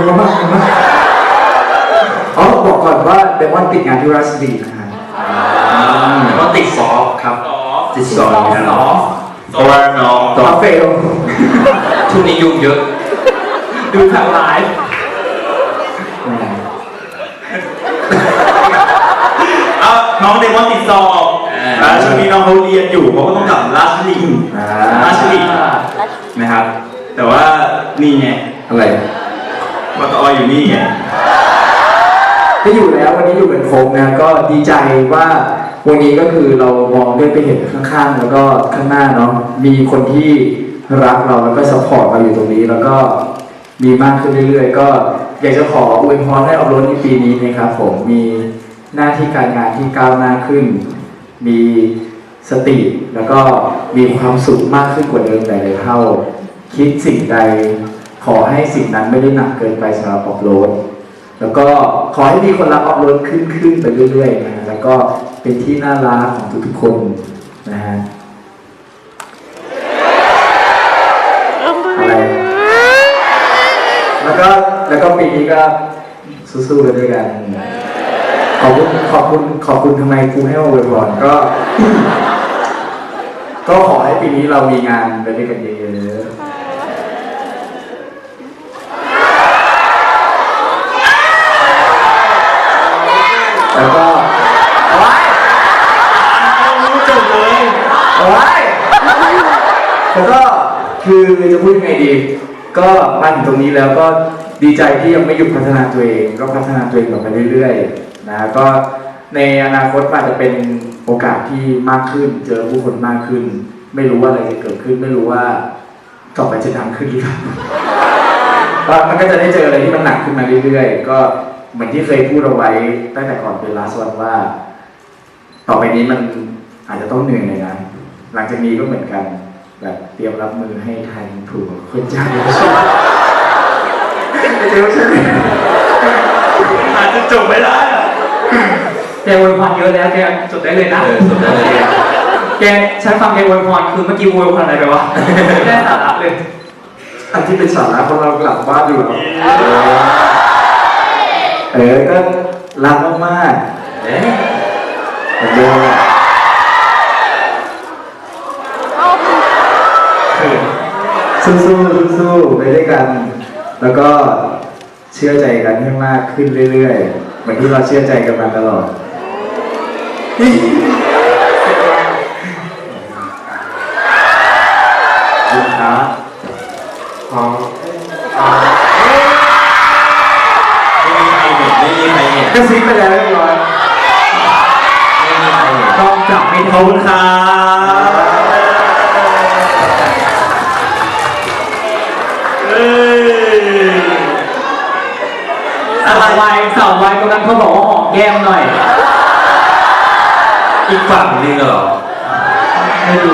ดูมากดูมากอ๋อบอกก่อนว่าเดมอนติดงานที่รัสบีนะฮะก็ติดซอฟต์ครับ ติดซอฟต์นะเนาะเพราะว่าน้องต่อเฟลช่วงนี้ยุ่งเยอะ ดูทางไลฟ์เอ้าน้องเดมอนติดสอบอ่าแล้วช่วงนี้น้องเขาเรียนอยู่เขาก็ต้องกลับราชบุรีอ่าราชบุรีนะครับ แต่ว่านี่ไงอะไร วัตออยู่นี่ไงก็อยู่แล้ววันนี้อยู่เป็นโค้งนะก็ดีใจว่าวันนี้ก็คือเรามองได้ไปเห็นข้างๆ แล้วก็ข้างหน้าเนาะมีคนที่รักเราแล้วก็สปอร์ตเราอยู่ตรงนี้ แล้วก็มีมากขึ้นเรื่อยๆ ก็อยากจะขออวยพรให้ออฟโรดในปีนี้นะครับผมมีหน้าที่การงานที่ก้าวหน้าขึ้น มีสติแล้วก็มีความสุขมากขึ้นกว่าเดิมหลายๆเท่า คิดสิ่งใด ขอให้สิ่งนั้นไม่ได้หนักเกินไปสำหรับออฟโรด แล้วก็ขอให้มีคนรับออฟโรดขึ้นขึ้นไปเรื่อยๆนะฮะแล้วก็เป็นที่น่ารักของทุกๆคนนะฮะอะไรแล้วก็แล้วก็ปีนี้ก็สู้ๆกันด้วยกัน ขอบคุณขอบคุณขอบคุณทำไมครูให้มาอวยพรก็ ก็ขอให้ปีนี้เรามีงานไปด้วยกันเยอะๆแล้วก็เอาไว้ รู้จบเลย เอาไว้แล้วก็คือจะพูดยังไงดี ก็มาถึงตรงนี้แล้วก็ดีใจที่ยังไม่หยุดพัฒนาตัวเอง ก็พัฒนาตัวเองต่อไปเรื่อยๆนะก็ในอนาคตอาจจะเป็นโอกาสที่มากขึ้น เจอผู้คนมากขึ้น ไม่รู้ว่าอะไรจะเกิดขึ้น ไม่รู้ว่าต่อไปจะดังขึ้นหรือเปล่าว่ามันก็จะได้เจออะไรที่มันหนักขึ้นมาเรื่อยๆ ก็เหมือนที่เคยพูดเอาไว้ตั้งแต่ก่อนเป็นลาสวันว่า ต่อไปนี้มันอาจจะต้องเหนื่อยหน่อยนะ หลังจากนี้ก็เหมือนกันแบบเตรียมรับมือให้ไทยถูกกับคนจ้างไม่ใช่ไม่ใช่ไม่ใช่อาจจะจบไม่ได้อะแกอวยพรเยอะแล้วแกจดได้เลยนะเออสุดได้เลยแกฉันฟังแกอวยพรคือเมื่อกี้อวยพรอะไรไปวะไม่ได้สาระเลยอันที่เป็นสาระคนเรากลับบ้านอยู่แล้วเออก็รักมากเอ๊ะๆเหมือนเดิมอ สู้ๆสู้ๆไปด้วยกัน แล้วก็เชื่อใจกันให้มากขึ้นเรื่อยๆเหมือนที่เราเชื่อใจกันมาตลอด ลูกค้าพอไม่มีใครเห็นไม่มีใครเห็นกระซิบไปแล้วเรียบร้อยไม่มีใครเห็น ต้องจับไม่ขท้ออบงคุณครับเอ้ย สาววายสาววายกำลังเขาบอกว่าหอมแก้มหน่อย อีกฝั่งนึงเหรอไม่ดู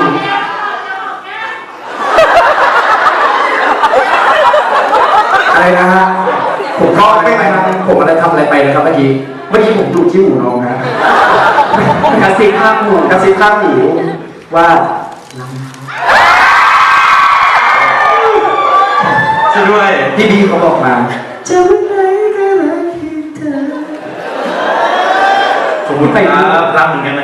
อะไรนะฮะผมก็ไม่ไปนะผมอะไรทำอะไรไปนะครับเมื่อกี้เมื่อกี้ผมดูที่หูน้องนะกระซิบข้างหูกระซิบข้างหูว่าช่วยด้วยพี่บีเขาบอกมาจะ คุณครับรักเหมือนกัน